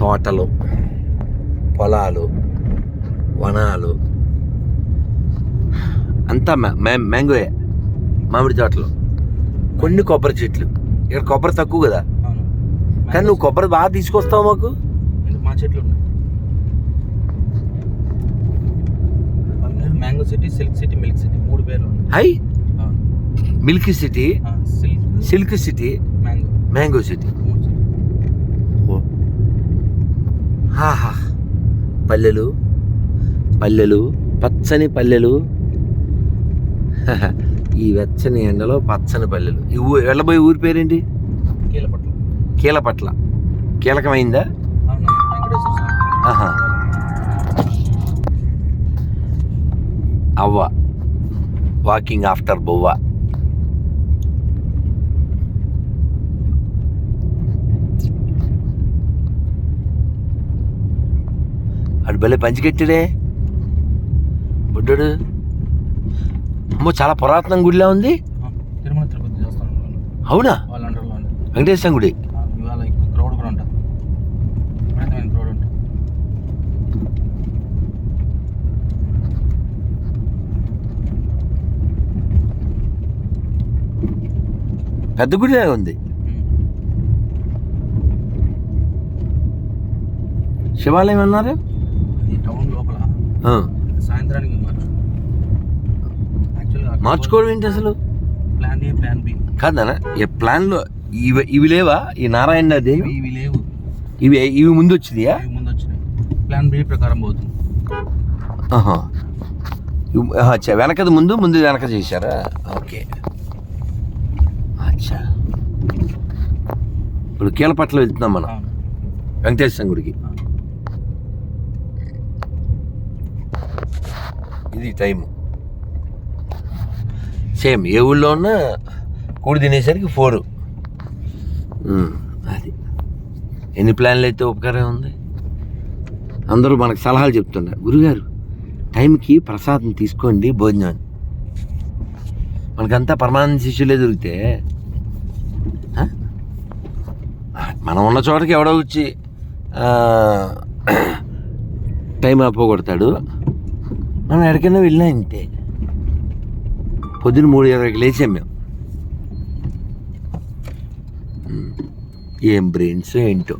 తోటలు పొలాలు వనాలు. అంతా మ్యా- మ్యా- మ్యాంగోయే మామిడి తోటలు. కొన్ని కొబ్బరి చెట్లు. ఇక్కడ కొబ్బరి తక్కువ కదా. కానీ నువ్వు కొబ్బరి బాగా తీసుకొస్తావు మాకు? మా చెట్లు ఉన్నాయి. Mango city silk city milk city. మూడు పేర్లు high? Milk city silk city mango. Mango city మూడు సిటీ ఆహా పల్లెలు పల్లెలు పచ్చని పల్లెలు. ఈ వెచ్చని ఎండలో పచ్చని పల్లెలు. ఈ ఊ వెళ్ళబోయే ఊరి పేరేంటి? కీలపట్ల. కీలపట్ల. కీలకమైందా? ఆహా. అవ్వ. వాకింగ్ ఆఫ్టర్ బొవ్వ. అడు భలే పంచికెట్టాడే బుడ్డడు. అమ్మో చాలా పురాతన గుడిలా ఉంది. అవునా? వెంకటేశ్వర గుడి. పెద్ద గుడిలా ఉంది. శివాలయం అన్నారు. సాయంత్రానికి మార్చుకోవడం ఏంటి అసలు? Plan A plan B. కాదనా? ఈ ప్లాన్లో ఇవి ఇవి లేవా? ఈ నారాయణ దేవి? ఇవి లేవు. ఇవి ఇవి ముందు వచ్చిందియా ఇవి ముందు వచ్చినాయి ప్లాన్ బి ప్రకారం పోతుంది. అచ్చా వెనకది ముందు ముందు వెనక చేశారా? ఓకే. అచ్చా. ఇప్పుడు కీలపట్ల వెళ్తున్నాం మనం. వెంకటేశ్వర గుడికి. ఇది టైము సేమ్ ఏ ఊళ్ళో ఉన్నా కూడి తినేసరికి ఫోరు అది. ఎన్ని ప్లాన్లు అయితే ఉపకారం ఉంది? అందరూ మనకు సలహాలు చెప్తున్నారు. గురుగారు టైంకి ప్రసాదం తీసుకోండి భోజనం. మనకంతా పరమానంద శిష్యులే దొరికితే మనం ఉన్న చోటకి ఎవడో వచ్చి ఆ, టైం ఆపోగొడతాడు. మనం ఎక్కడికైనా వెళ్ళినా ఇంతే పొద్దున మూడు ఇరవైకి లేచాం మేము. ఏం బ్రెయిన్స్ ఏంటో.